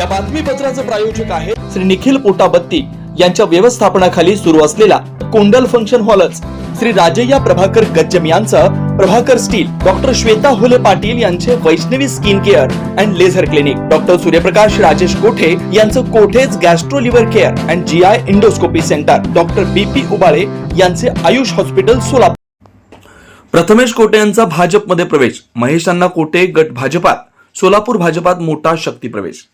या बातमीपत्राचं प्रायोजक आहे श्री निखिल पोटाबत्ती यांच्या व्यवस्थापनाखाली सुरू असलेला कोंडल फंक्शन हॉलच. श्री राजय्या प्रभाकर गज्जम यांचं प्रभाकर स्टील डॉक्टर श्वेता होले पाटील यांचे Vaishnavi skin care and laser clinic. Doctor Suryaprakash Rajesh Kothe यांचं Kothe's gastro liver care and G I endoscopy centre. Doctor B P Ubale यांचे आयुष हॉस्पिटल सोलापूर. प्रथमेश कोटे यांचा भाजपमध्ये प्रवेश. महेशांना कोटे गट भाजपात. सोलापूर भाजपात मोठा शक्ती प्रवेश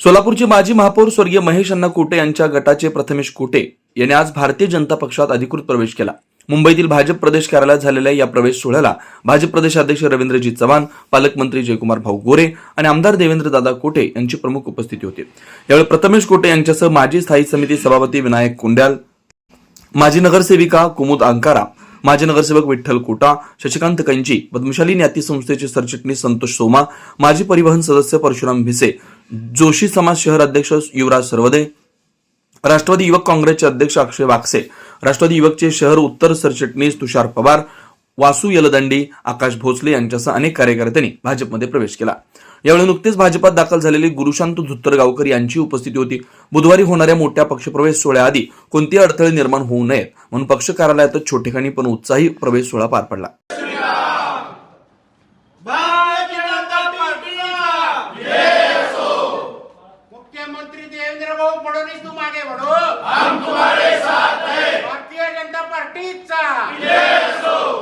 सोलापूरचे माजी महापौर स्वर्गीय महेश अण्णा कुटे यांच्या गटाचे प्रथमेश कुटे यांनी आज भारतीय जनता पक्षात अधिकृत प्रवेश केला. मुंबईतील भाजप प्रदेश कार्यालयात झालेल्या या प्रवेश सोहळ्याला भाजप प्रदेशाध्यक्ष रवींद्रजी चव्हाण पालकमंत्री जयकुमार भाऊ गोरे आणि आमदार देवेंद्र दादा कोटे यांची प्रमुख उपस्थिती होती. यावेळी प्रथमेश कोटे यांच्यासह माजी स्थायी समिती सभापती विनायक कुंड्याल माजी नगरसेविका कुमुद अंकारा माजी नगरसेवक विठ्ठल कोटा शशिकांत कंची पद्मशाली न्याती संस्थेचे सरचिटणीस संतोष सोमा माजी परिवहन सदस्य परशुराम भिसे जोशी समाज शहर अध्यक्ष युवराज सर्वदे राष्ट्रवादी युवक काँग्रेसचे अध्यक्ष अक्षय वाकसे राष्ट्रवादी युवकचे शहर उत्तर सरचिटणीस तुषार पवार वासू यलदंडी आकाश भोसले यांच्यासह अनेक कार्यकर्त्यांनी भाजपमध्ये प्रवेश केला. यावेळी नुकतेच भाजपात दाखल झालेले गुरुशांत धुत्तरगावकर यांची उपस्थिती होती. बुधवारी होणाऱ्या मोठ्या पक्षप्रवेश सोहळ्याआधी कोणतेही अडथळे निर्माण होऊ नयेत म्हणून पक्ष कार्यालयातच छोटेखानी पण उत्साही प्रवेश सोहळा पार पडला भारतीय जनता पार्टीला मुख्यमंत्री हम तुम्हारे साथ हैं। भारतीय जनता पार्टीचा.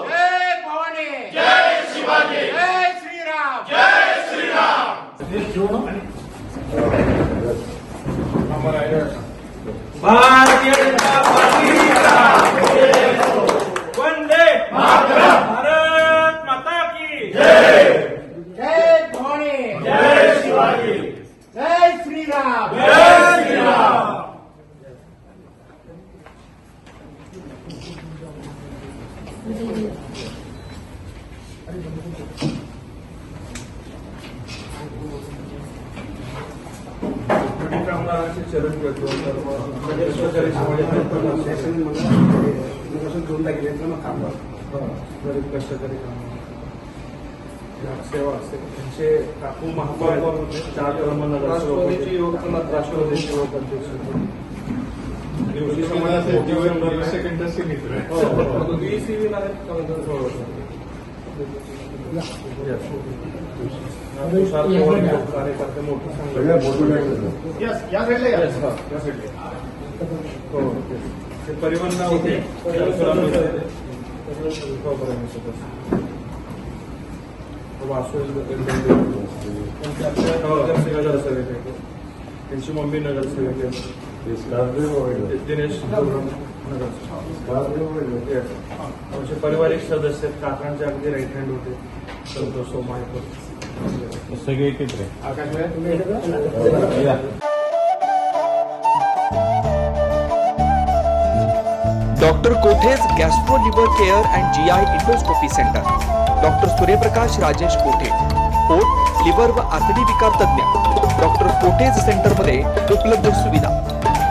जय भवानी. जय शिवाजी। जय श्रीराम. जय भारतीय जनता पार्टीचा। वंदे भारत माता की। जय। भवानी. जय शिवाजी। जय श्रीराम. सेवा असते त्यांचे काकू महापौर होते चार टर्म राष्ट्रवादीचे युवक राष्ट्रवादीचे युवक परिवहन होते त्यांची आमच्या नगरसेवक नगरसेवक त्यांची मम्मी नगरसेवक आहे. दिनेश. आमचे पारिवारिक सदस्य आहेत. काकांचे अगदी राईट हँड होते संतोष सोमायकर सगळे एकत्र आकाश? Doctor Kothe's gastro liver care and G I endoscopy centre doctor Suryaprakash Rajesh Kothe पोट लिव्हर व आतडी विकार तज्ञ डॉक्टर कोठेज सेंटरमध्ये उपलब्ध सुविधा.